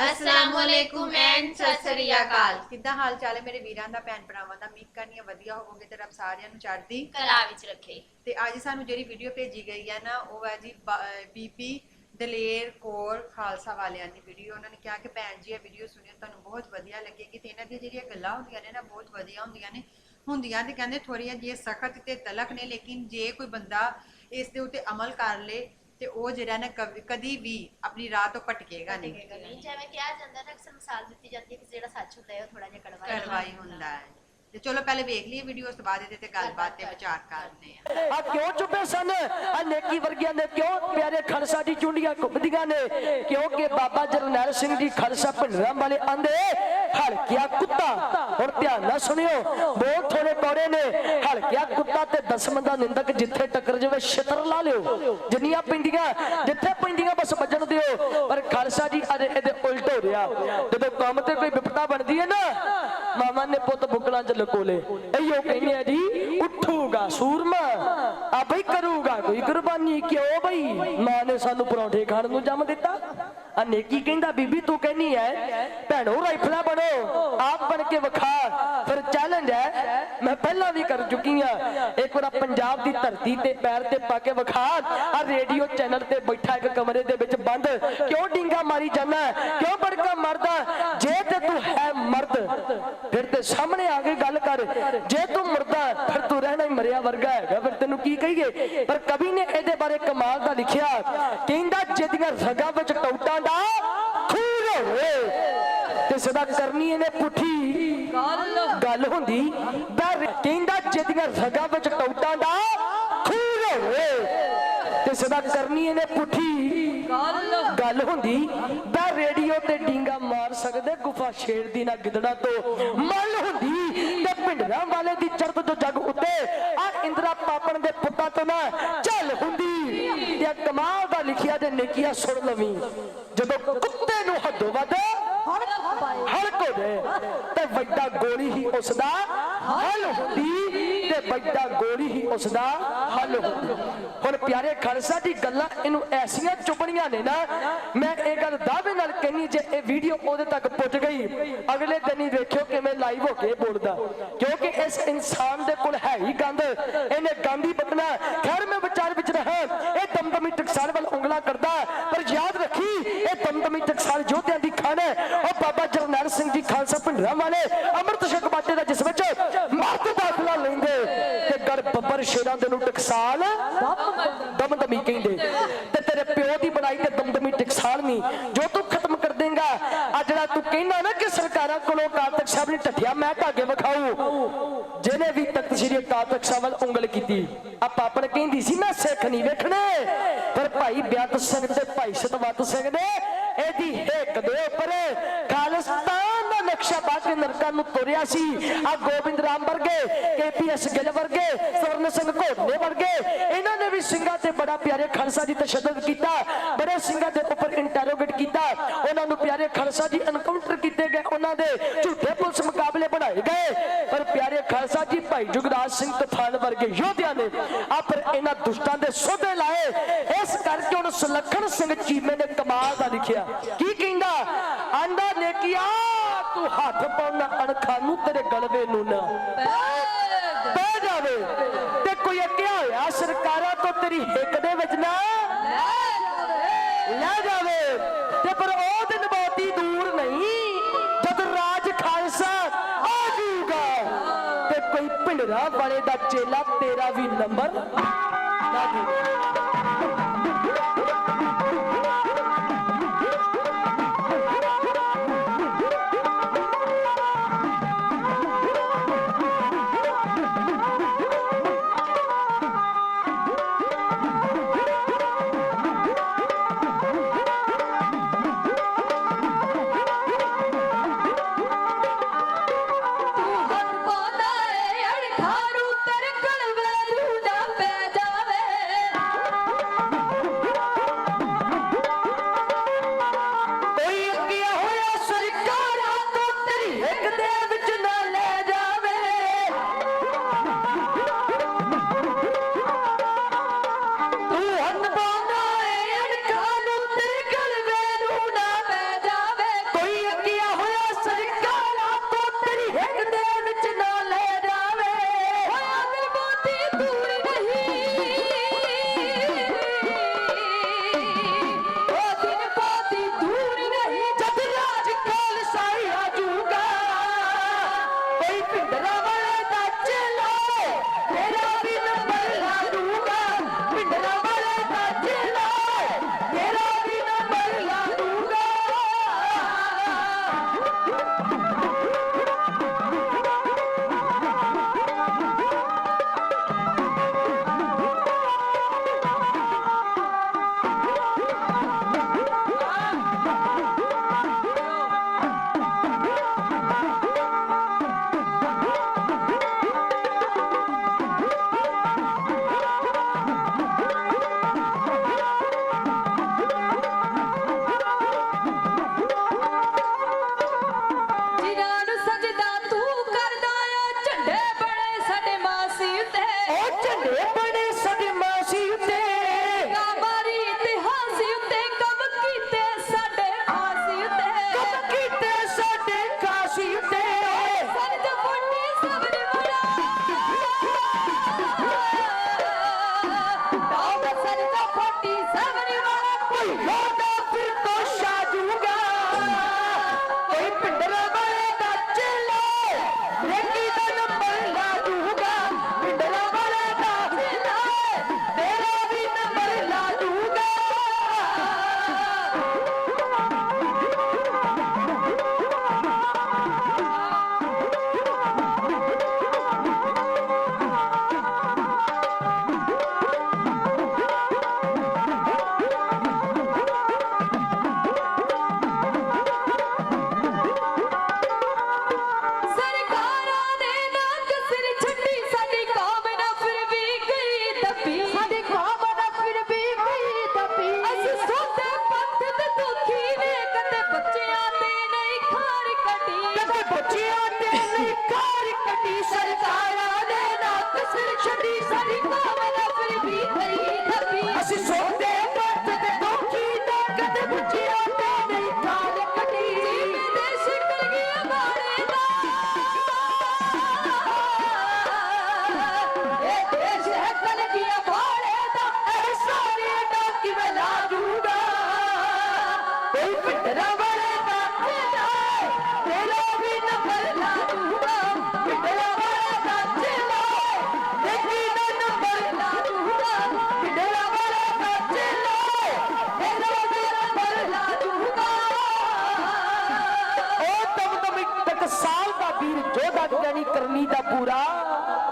ਅਸਲਾਮੁਅਲੈਕੁਮ and Sat Sri ਅਕਾਲ। ਕਿੱਦਾਂ ਹਾਲ ਚਾਲ ਹੈ ਮੇਰੇ ਵੀਰਾਂ ਦਾ ਭੈਣ ਭਰਾਵਾਂ ਦਾ? ਉਮੀਦ ਕਰਨੀ ਹੈ ਵਧੀਆ ਹੋਵੋਗੇ ਤੇ ਰੱਬ ਸਾਰਿਆਂ ਨੂੰ ਚੜ੍ਹਦੀ ਕਲਾ ਵਿੱਚ ਰੱਖੇ। ਤੇ ਅੱਜ ਸਾਨੂੰ ਜਿਹੜੀ ਵੀਡੀਓ ਭੇਜੀ ਗਈ ਹੈ ਨਾ ਉਹ ਹੈ ਜੀ ਬੀਪੀ ਦਲੇਰ ਕੌਰ ਖਾਲਸਾ ਵਾਲਿਆਂ ਦੀ ਵੀਡੀਓ ਉਹਨਾਂ ਨੇ ਕਿਹਾ ਕਿ ਭੈਣ ਜੀ ਇਹ ਵੀਡੀਓ ਸੁਣਿਓ ਤੁਹਾਨੂੰ ਬਹੁਤ ਵਧੀਆ ਲੱਗੇਗੀ ਤੇ ਇਹਨਾਂ ਦੀਆਂ ਜਿਹੜੀਆਂ ਗੱਲਾਂ ਹੁੰਦੀਆਂ ਨੇ ਨਾ ਬਹੁਤ ਵਧੀਆ ਹੁੰਦੀਆਂ ਨੇ। ਹੁੰਦੀਆਂ ਤੇ ਕਹਿੰਦੇ ਥੋੜੀਆਂ ਜਿਹੀਆਂ ਸਖਤ ਤੇ ਤਲਕ ਨੇ ਲੇਕਿਨ ਜੇ ਕੋਈ ਬੰਦਾ ਇਸ ਦੇ ਉੱਤੇ ਅਮਲ ਕਰ ਲੇ ਤੇ ਉਹ ਜਿਹੜਾ ਨਾ ਕਵ- ਕਦੀ ਵੀ ਆਪਣੀ ਰਾਹ ਤੋਂ ਭਟਕੇਗਾ ਨਹੀਂ। ਜਿਵੇਂ ਕਿਹਾ ਜਾਂਦਾ ਨਾ ਅਕਸਰ ਮਿਸਾਲ ਦਿੱਤੀ ਜਾਂਦੀ ਹੈ ਕਿ ਜਿਹੜਾ ਸੱਚ ਹੁੰਦਾ ਹੈ ਉਹ ਥੋੜਾ ਜਿਹਾ ਕੜਵਾ ਕਰਵਾਈ ਹੁੰਦਾ ਹੈ। ਤੇ ਚਲੋ ਪਹਿਲੇ ਵੇਖ ਲਈਏ ਵੀਡੀਓ ਉਸ ਤੋਂ ਬਾਅਦ ਇਹਦੇ ਤੇ ਗੱਲਬਾਤ ਤੇ ਵਿਚਾਰ ਕਰਨੇ ਆ ਆ ਕਿਉਂ ਚੁੱਪੇ ਸਨ? ਆ ਨੇਕੀ ਵਰਗੀਆਂ ਨੇ ਕਿਉਂ ਪਿਆਰੇ ਖਾਲਸਾ ਦੀ ਚੁੰਡੀਆਂ ਘੁੱਪਦੀਆਂ ਨੇ? ਕਿਉਂਕਿ ਬਾਬਾ ਜਰਨੈਲ ਸਿੰਘ ਜੀ ਖਾਲਸਾ ਭਿੰਡਰਾਂ ਵਾਲੇ ਆਂਦੇ ਹਲਕਿਆ ਕੁੱਤਾ। ਹੁਣ ਧਿਆਨ ਨਾਲ ਸੁਣਿਓ, ਬਹੁਤ ਥੋੜੇ ਕੌੜੇ ਨੇ। ਹਲਕਿਆ ਕੁੱਤਾ ਤੇ ਦਸਮਨ ਦਾ ਨਿੰਦਕ ਜਿੱਥੇ ਟੱਕਰ ਜਾਵੇ, ਛਿੱਤਰ ਲਾ ਲਿਓ। ਜਿੰਨੀਆਂ ਪੈਂਦੀਆਂ ਜਿੱਥੇ ਪੈਂਦੀਆਂ ਬਸ ਵੱਜਣ ਦਿਓ। ਪਰ ਖਾਲਸਾ ਜੀ, ਅੱਜ ਇਹਦੇ ਉਲਟ ਹੋ ਰਿਹਾ। ਜਦੋਂ ਕੰਮ ਤੇ ਕੋਈ ਵਿਪਤਾ ਬਣਦੀ ਹੈ ਨਾ ਮਾਮਾ ਨੇ ਪੁੱਤ ਬੁਕਲਾਂ ਚ ਲਕੋਲੇ। ਇਹੋ ਕਹਿੰਦੇ ਆ ਜੀ, ਉੱਠੂਗਾ ਸੂਰਮਾ ਆ ਬਈ ਕਰੂਗਾ। ਕੋਈ ਕੁਰਬਾਨੀ ਕਿਉਂ ਬਈ? ਮਾਂ ਨੇ ਸਾਨੂੰ ਪਰੌਂਠੇ ਖਾਣ ਨੂੰ ਜੰਮ ਦਿੱਤਾ। ਆ ਨੇਕੀ ਕਹਿੰਦਾ, ਬੀਬੀ ਤੂੰ ਕਹਿੰਨੀ ਐ, ਭੈਣੋ ਰਾਈਫਲਾਂ ਬਣੋ, ਆਪ ਬਣ ਕੇ ਵਿਖਾ, ਫਿਰ ਚੈਲੰਜ ਹੈ ਮੈਂ ਪਹਿਲਾਂ ਵੀ ਕਰ ਚੁੱਕੀ ਆ। ਇੱਕ ਵਾਰ ਪੰਜਾਬ ਦੀ ਧਰਤੀ ਤੇ ਪੈਰ ਤੇ ਪਾ ਕੇ ਵਿਖਾ, ਆ ਰੇਡੀਓ ਚੈਨਲ ਤੇ ਬੈਠਾ ਇੱਕ ਕਮਰੇ ਦੇ ਵਿੱਚ ਬੰਦ। ਕਿਉਂ ਡਿੰਗਾ ਮਾਰੀ ਜਾਂਦਾ ਕਿਉਂ ਬੜਕਾ ਮਰਦਾ ਜੇ ਤੇ ਤੂੰ ਹੈ ਮਰਦ, ਫਿਰ ਤੇ ਸਾਹਮਣੇ ਆ ਕੇ ਗੱਲ ਕਰ। ਜੇ ਤੂੰ ਮਰਦਾ ਫਿਰ ਤੂੰ ਰਹਿਣਾ ਹੀ ਮਰਿਆ ਵਰਗਾ ਹੈਗਾ ਕੀ ਕਹੀਏ? ਪਰ ਕਵੀ ਨੇ ਇਹਦੇ ਬਾਰੇ ਕਮਾਲ ਦਾ ਲਿਖਿਆ। ਕਹਿੰਦਾ, ਜਿਹਦੀਆਂ ਰਗਾਂ ਵਿੱਚ ਟੌਟਾਂ ਦਾ ਖੂਨ ਹੋਵੇ, ਤੇ ਸਦਾ ਕਰਨੀ ਇਹਨੇ ਪੁੱਠੀ ਗੱਲ ਹੁੰਦੀ। ਦਰ ਕਹਿੰਦਾ, ਜਿਹਦੀਆਂ ਰਗਾਂ ਵਿੱਚ ਟੌਟਾਂ ਦਾ ਖੂਨ ਹੋਵੇ, ਤੇ ਸਦਾ ਕਰਨੀ ਇਹਨੇ ਪੁੱਠੀ ਗੱਲ। ਹੁੰਦੀ ਦਾ ਰੇਡੀਓ ਤੇ ਡਿੰਗਾ ਮਾਰ ਸਕਦੇ, ਗੁਫਾ ਛੇੜ ਦੀ ਨਾ ਗਿੱਦੜਾ ਤੋਂ। ਮਲ ਹੁੰਦੀ, ਤੇ ਭਿੰਡਰਾਂ ਵਾਲੇ ਦੀ ਚਰਤ ਜੋ ਜਗ ਉੱਤੇ, ਆ ਇੰਦਰਾ ਪਾਪਣ ਦੇ ਪੁੱਤਾਂ ਤੋਂ ਨਾ ਚੱਲ ਹੁੰਦੀ। ਤੇ ਕਮਾਲ ਦਾ ਲਿਖਿਆ ਤੇ ਨੇਕੀਆਂ ਸੁਣ ਲਵੀ। ਜਦੋਂ ਕੁੱਤੇ ਨੂੰ ਹੱਦੋਂ ਵੱਧ ਹਲਕ ਹੋ ਤੇ ਵੱਡਾ ਗੋਲੀ ਹੀ ਉਸ ਦਾ ਹੱਲ ਹੁੰਦੀ। ਤੇ ਵੱਡਾ ਗੋਲੀ ਹੀ ਉਸ ਦਾ ਹੱਲ ਹੁੰਦੀ ਹੁਣ ਪਿਆਰੇ ਖਾਲਸਾ ਦੀ ਗੱਲਾਂ ਇਹਨੂੰ ਐਸੀਆਂ ਚੁਬਣੀਆਂ ਨੇ ਨਾ, ਮੈਂ ਇਹ ਗੱਲ ਦਾਅਵੇ ਨਾਲ ਕਹਿੰਨੀ ਜੇ ਇਹ ਵੀਡੀਓ ਉਹਦੇ ਤੱਕ ਪਹੁੰਚ ਗਈ, ਅਗਲੇ ਦਿਨ ਹੀ ਵੇਖਿਓ ਕਿਵੇਂ ਲਾਈਵ ਹੋ ਕੇ ਬੋਲਦਾ। ਕਿਉਂਕਿ ਇਸ ਇਨਸਾਨ ਦੇ ਕੋਲ ਹੈ ਹੀ ਗੰਦ, ਇਹਨੇ ਗਾਂਧੀ ਬਦਨਾ ਖੈਰ ਮੈਂ ਵਿਚਾਰ ਵਿੱਚ ਰਹਾ, ਇਹ ਦਮਦਮੀ ਟਕਸਾਲ ਵੱਲ ਉਂਗਲਾ ਕਰਦਾ, ਪਰ ਯਾਦ ਰੱਖੀ, ਇਹ ਦਮਦਮੀ ਟਕਸਾਲ ਯੋਧਿਆਂ ਦੀ ਖਾਨ ਹੈ, ਉਹ ਬਾਬਾ ਜਰਨੈਲ ਸਿੰਘ ਜੀ ਖਾਲਸਾ ਭਿੰਡਰਾਂ ਵਾਲੇ, ਅੰਮ੍ਰਿਤ ਛਕ ਬਾਟੇ ਦਾ ਜਿਸ ਵਿੱਚ ਮਰਦ ਦਾਖਲਾ ਲੈਂਦੇ ਤੇ ਗੜ ਸ਼ੇਰਾਂ ਦੇ ਨੂੰ ਟਕਸਾਲ। ਦਮਦਮੀ ਕਹਿੰਦੇ। ਤੇ ਤੇਰੇ ਪਿਓ ਦੀ ਬਣਾਈ ਤੇ ਦਮਦਮੀ ਟਕਸਾਲ ਨਹੀਂ ਜੋ ਤੂੰ ਖਤਮ ਕਰ ਦੇਂਗਾ ਆ ਜਿਹੜਾ ਤੂੰ ਕਹਿੰਦਾ ਨਾ ਕਿ ਸਰਕਾਰਾਂ ਕੋਲੋਂ ਅਕਾਲ ਸਾਹਿਬ ਨੇ ਢੱਠਿਆ, ਮੈਂ ਢਾਗੇ ਵਿਖਾਊ। ਜਿਹਨੇ ਵੀ ਤਖਤ ਸ੍ਰੀ ਅਕਾਲ ਸਾਹਿਬ ਵੱਲ ਉਂਗਲ ਕੀਤੀ ਆ ਪਾਪਣ ਕਹਿੰਦੀ ਸੀ, ਮੈਂ ਸਿੱਖ ਨਹੀਂ ਵੇਖਣੇ। ਪਰ ਭਾਈ ਬਿਆਤ ਸਿੰਘ ਤੇ ਭਾਈ ਸਤਵੰਤ ਸਿੰਘ ਨੇ ਇਹਦੀ ਹੇਕ ਦੇ ਉੱਪਰ ਖਾਲਿਸਤਾਨ ਦਾ ਨਕਸ਼ਾ ਪਾ ਕੇ ਨਰਕਾਂ ਨੂੰ ਤੁਰਿਆ ਸੀ। ਆ ਗੋਬਿੰਦ ਰਾਮ ਵਰਗੇ ਕੇਪੀਐਸ ਗਿੱਲ ਵਰਗੇ, ਸਵਰਨ ਸਿੰਘ ਘੋਟਲੇ ਵਰਗੇ, ਇਹਨਾਂ ਨੇ ਵੀ ਸਿੰਘਾਂ ਤੇ ਬੜਾ ਪਿਆਰੇ ਖਾਲਸਾ ਜੀ ਤਸ਼ੱਦਦ ਕੀਤਾ, ਬੜੇ ਸਿੰਘਾਂ ਦੇ ਉੱਪਰ ਇੰਟਰੋਗੇਟ ਕੀਤਾ। ਉਹਨਾਂ ਨੂੰ ਪਿਆਰੇ ਖਾਲਸਾ ਜੀ ਐਨਕਾਊਂਟਰ ਕੀਤੇ ਗਏ, ਉਹਨਾਂ ਦੇ ਝੂਠੇ ਪੁਲਿਸ ਮੁਕਾਬਲੇ ਬਣਾਏ ਗਏ। ਪਰ ਪਿਆਰੇ ਖਾਲਸਾ ਜੀ, ਭਾਈ ਜੁਗਰਾਜ ਸਿੰਘ ਤੂਫਾਨ ਵਰਗੇ ਯੋਧਿਆਂ ਨੇ ਆ ਫਿਰ ਇਹਨਾਂ ਦੁਸ਼ਟਾਂ ਦੇ ਸੋਧੇ ਲਾਏ। ਇਸ ਕਰਕੇ ਹੁਣ ਸੁਲੱਖਣ ਸਿੰਘ ਚੀਮੇ ਨੇ ਕਮਾਲ ਦਾ ਲਿਖਿਆ। ਕੀ ਕਹਿੰਦਾ ਆਂਦਾ ਨੇਕੀਆ ਤੂੰ ਹੱਥ ਪਾਉਣਾ ਅਣਖਾਂ ਨੂੰ ਤੇਰੇ ਗਲਵੇ ਨਾ ਬਹਿ ਜਾਵੇ। ਤੇ ਕੋਈ ਅੱਕਿਆ ਹੋਇਆ ਸਰਕਾਰਾਂ ਤੋਂ ਤੇਰੀ ਹਿੱਕ ਦੇ ਵਿੱਚ ਨਾ ਲੈ ਜਾਵੇ। ਤੇ ਪਰ ਉਹ ਦਿਨ ਬਹੁਤੀ ਦੂਰ ਨਹੀਂ, ਜਦ ਰਾਜ ਖਾਲਸਾ ਆ ਜੂਗਾ ਤੇ ਕੋਈ ਭਿੰਡਰਾ ਵਾਲੇ ਦਾ ਚੇਲਾ ਤੇਰਾ ਵੀ ਨੰਬਰ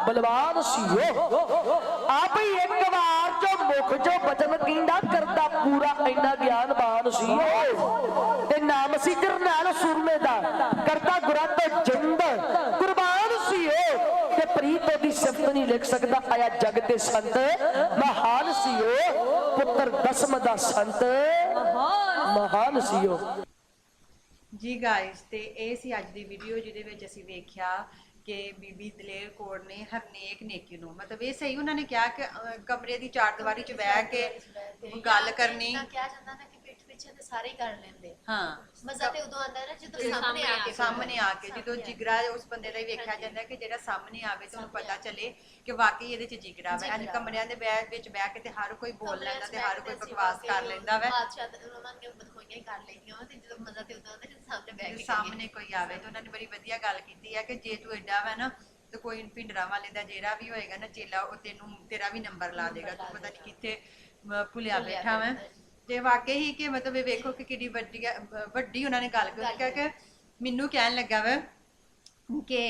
ਬਲਵਾਨ ਸੀ ਆਪ ਹੀ ਇੱਕ ਵਾਰ ਜੋ ਮੁਖ ਜੋ ਬਚਨ ਕੀਂਦਾ ਕਰਦਾ, ਪੂਰਾ ਇੰਨਾ ਗਿਆਨਵਾਨ ਸੀ ਤੇ ਨਾਮ ਸੀ ਜਰਨੈਲ ਸੂਰਮੇ ਦਾ ਕਰਦਾ ਗੁਰਾਂ ਤੋਂ ਜਿੰਦ। ਕੁਰਬਾਨ ਸੀ ਤੇ ਪ੍ਰੀਤ ਉਹਦੀ ਸਿਫਤ ਨਹੀਂ ਲਿਖ ਸਕਦਾ, ਆਇਆ ਜਗ ਤੇ ਸੰਤ। ਮਹਾਨ ਸੀ ਉਹ ਪੁੱਤਰ ਦਸਮ ਦਾ ਸੰਤ। ਮਹਾਨ ਸੀ ਉਹ ਜੀ ਗਾਇਸ ਤੇ ਇਹ ਸੀ ਅੱਜ ਦੀ ਵੀਡੀਓ ਜਿਹਦੇ ਵਿੱਚ ਅਸੀਂ ਵੇਖਿਆ ਕਿ ਬੀਬੀ ਦਲੇਰ ਕੌਰ ਨੇ ਹਰਨੇਕ ਨੇਕੀ ਨੂੰ ਮਤਲਬ ਇਹ ਸਹੀ ਉਹਨਾਂ ਨੇ ਕਿਹਾ ਕਿ ਅਹ, ਕਮਰੇ ਦੀ ਚਾਰ ਦੀਵਾਰੀ 'ਚ ਬਹਿ ਕੇ ਗੱਲ ਕਰਨੀ। ਕਿਹਾ ਜਾਂਦਾ ਨਾ ਕਿ ਪਿੱਠ ਪਿੱਛੇ ਤੇ ਸਾਰੇ ਹੀ ਕਰ ਲੈਂਦੇ। ਹਾਂ। ਮਜ਼ਾ ਤੇ ਉਦੋਂ ਆਉਂਦਾ ਨਾ ਜਦੋਂ ਸਾਹਮਣੇ ਆ ਕੇ। ਸਾਹਮਣੇ ਆ ਕੇ ਜਦੋਂ ਜਿਗਰਾ ਉਸ ਬੰਦੇ ਦਾ ਹੀ ਵੇਖਿਆ ਜਾਂਦਾ ਕਿ ਜਿਹੜਾ ਸਾਹਮਣੇ ਆਵੇ ਤੇ ਉਹਨੂੰ ਪਤਾ ਚੱਲੇ ਕਿ ਵਾਕਈ ਇਹਦੇ 'ਚ ਜਿਗਰਾ ਵਾ। ਅਨ ਕਮਰਿਆਂ ਦੇ ਬਹਿ ਵਿੱਚ ਬਹਿ ਕੇ ਤੇ ਹਰ ਕੋਈ ਬੋਲ ਲੈਂਦਾ ਤੇ ਹਰ ਕੋਈ ਬਕਵਾਸ ਕਰ ਲੈਂਦਾ ਵਾ। ਬਾਦਸ਼ਾਹ ਤੇ ਉਹਨਾਂ ਨੇ ਬਦਖੋਈਆਂ ਹੀ ਕਰ ਲਈਆਂ ਤੇ ਜਦੋਂ ਮਜ਼ਾ ਤੇ ਉਦੋਂ ਆਉਂਦਾ ਜਦੋਂ ਸਾਹਮਣੇ ਬਹਿ ਜੇ ਕੇ ਸਾਹਮਣੇ ਕੋਈ ਆਵੇ ਤਾਂ ਉਹਨਾਂ ਨੇ ਬੜੀ ਵਧੀਆ ਗੱਲ ਕੀਤੀ ਹੈ ਕਿ ਜੇ ਤੂੰ ਐਡਾ ਵਾ ਨਾ ਤੇ ਕੋਈ ਭਿੰਡਰਾ ਵਾਲੇ ਦਾ ਜਿਹੜਾ ਵੀ ਹੋਏਗਾ ਨਾ ਚੇਲਾ ਉਹ ਤੈਨੂੰ ਤੇਰਾ ਵੀ ਨੰਬਰ ਲਾ ਦੇਗਾ। ਤੂੰ ਪਤਾ ਨਹੀਂ ਕਿੱਥੇ ਭੁੱਲਿਆ ਬੈਠਾ ਵਾ। ਤੇ ਵਾਕਈ ਹੀ ਕਿ ਮਤਲਬ ਇਹ ਵੇਖੋ ਕਿ ਕਿੰਨੀ ਵੱਡੀ ਅਹ, ਵੱਡੀ ਉਹਨਾਂ ਨੇ ਗੱਲ ਕੀਤੀ ਕਿ ਮੈਨੂੰ ਕਹਿਣ ਲੱਗਾ ਵਾ ਕਿ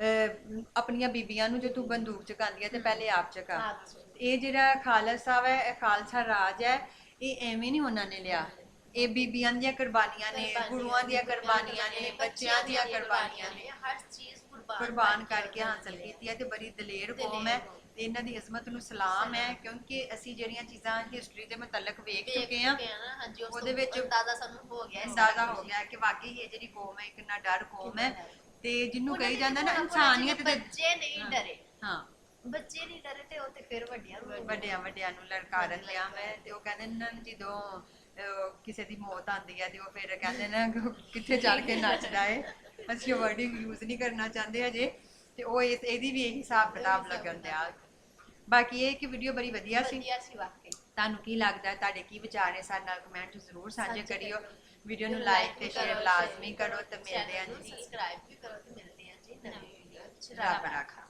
ਅਹ, ਆਪਣੀਆਂ ਬੀਬੀਆਂ ਨੂੰ ਜੇ ਤੂੰ ਬੰਦੂਕ ਚਕਾਉਂਦੀ ਹੈ ਤੇ ਪਹਿਲੇ ਆਪ ਚਕਾ। ਆਪ ਚੁਕਾ। ਇਹ ਜਿਹੜਾ ਖਾਲਸਾ ਵਾ ਇਹ ਖਾਲਸਾ ਰਾਜ ਹੈ ਇਹ ਐਵੇਂ ਨਹੀਂ ਉਹਨਾਂ ਨੇ ਲਿਆ। ਇਹ ਬੀਬੀਆਂ ਦੀਆਂ ਕੁਰਬਾਨੀਆਂ ਨੇ ਗੁਰੂਆਂ ਦੀਆਂ ਕੁਰਬਾਨੀਆਂ ਨੇ ਬੱਚਿਆਂ ਦੀਆਂ ਕੁਰਬਾਨੀਆਂ ਨੇ। ਹਰ ਚੀਜ਼ ਕੁਰਬਾਨ ਕੁਰਬਾਨ ਕਰਕੇ ਹਾਸਲ ਕੀਤੀ ਹੈ ਤੇ ਬੜੀ ਦਲੇਰ ਕੌਮ ਹੈ। ਤੇ ਇਹਨਾਂ ਦੀ ਇਸਮਤ ਨੂੰ ਸਲਾਮ ਹੈ ਕਿਉਂਕਿ ਅਸੀਂ ਜਿਹੜੀਆਂ ਚੀਜ਼ਾਂ ਹਿਸਟਰੀ ਦੇ ਮੁਤਲਕ ਵੇਖ ਚੁੱਕੇ ਹਾਂਜੀ ਉਸ ਉਹਦੇ ਵਿੱਚ ਅੰਦਾਜ਼ਾ ਸਾਨੂੰ ਹੋ ਗਿਆ ਅੰਦਾਜ਼ਾ ਹੋ ਗਿਆ ਕਿ ਵਾਕਈ ਇਹ ਜਿਹੜੀ ਕੌਮ ਹੈ ਕਿੰਨਾ ਡਰ ਕੌਮ ਹੈ ਤੇ ਜਿਹਨੂੰ ਕਹੀ ਜਾਂਦਾ ਨਾ ਇਨਸਾਨੀਅਤ ਦੇ ਬੱਚੇ ਨਹੀਂ ਡਰੇ। ਹਾਂ। ਬੱਚੇ ਨਹੀਂ ਡਰੇ ਤੇ ਉਹ ਤੇ ਫਿਰ ਵੱਡਿਆਂ ਨੂੰ। ਵੱਡਿਆਂ ਵੱਡਿਆਂ ਨੂੰ ਲੜਕਾਰਨ ਲਿਆ ਮੈਂ ਤੇ ਉਹ ਕਹਿੰਦੇ ਨੇ ਜਦੋਂ ਕਿਸੇ ਦੀ ਮੌਤ ਆਉਂਦੀ ਹੈ ਤੇ ਉਹ ਫਿਰ ਕਹਿੰਦੇ ਨੇ ਕਿੱਥੇ ਚੜ ਕੇ ਨੱਚਦਾ ਏ। ਅਸੀਂ ਉਹ ਵਰਡ ਯੂਜ਼ ਨਹੀਂ ਕਰਨਾ ਚਾਹੁੰਦੇ ਅਜੇ ਤੇ ਉਹ ਇਸ ਇਹਦੀ ਵੀ ਇਹੀ ਹਿਸਾਬ ਕਿਤਾਬ ਲੱਗਣ ਦਿਆ। ਬਾਕੀ ਇਹ ਕਿ ਵੀਡੀਓ ਬੜੀ ਵਧੀਆ ਸੀ। ਵਧੀਆ ਸੀ ਵਾਕਈ। ਤੁਹਾਨੂੰ ਕੀ ਲੱਗਦਾ ਹੈ? ਤੁਹਾਡੇ ਕੀ ਵਿਚਾਰ ਨੇ? ਸਾਡੇ ਨਾਲ ਕਮੈਂਟ ਜ਼ਰੂਰ ਸਾਂਝੇ ਕਰਿਓ। ਵੀਡੀਓ ਨੂੰ ਲਾਈਕ ਤੇ ਸ਼ੇਅਰ ਲਾਜ਼ਮੀ ਕਰੋ ਤੇ ਮਿਲਦੇ ਹਾਂ ਜੀ। ਸਬਸਕ੍ਰਾਈਬ ਵੀ ਕਰੋ ਤੇ ਮਿਲਦੇ ਹਾਂ ਜੀ ਨਵੀਂ ਵੀਡੀਓ ਚ ਰੱਬ ਰਾਖਾ।